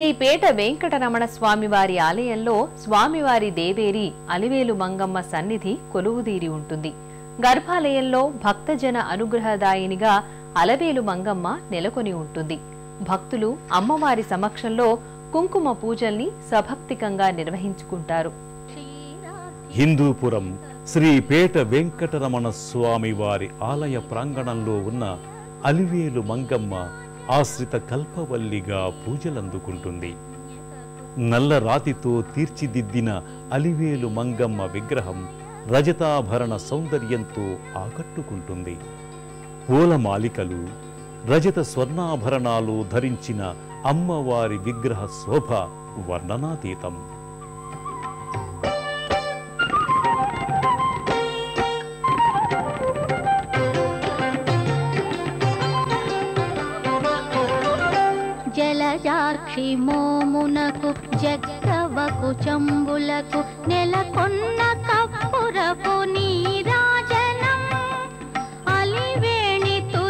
ఈ పేట వెంకటరమణ స్వామివారి ఆలయంలో స్వామివారి దేవేరి అలివేలు మంగమ్మ సన్నిధి కొలువుదీరి ఉంటుంది. గర్భాలయంలో భక్తజన అనుగ్రహదాయినిగా అలవేలు మంగమ్మ నెలకొని ఉంటుంది. భక్తులు అమ్మవారి సమక్షంలో కుంకుమ పూజల్ని సభక్తికంగా నిర్వహించుకుంటారు. హిందూపురం శ్రీ పేట వెంకటరమణ స్వామివారి ఆలయ ప్రాంగణంలో ఉన్న అలివేలు మంగమ్మ ఆశ్రిత కల్పవల్లిగా పూజలందుకుంటుంది. నల్ల రాతితో తీర్చిదిద్దిన అలివేలు మంగమ్మ విగ్రహం రజతాభరణ సౌందర్యంతో ఆకట్టుకుంటుంది. పూలమాలికలు రజత స్వర్ణాభరణాలు ధరించిన అమ్మవారి విగ్రహ శోభ వర్ణనాతీతం. జలజాక్షి మోమునకు జగ్గవకు చంబులకు నెలకొన్న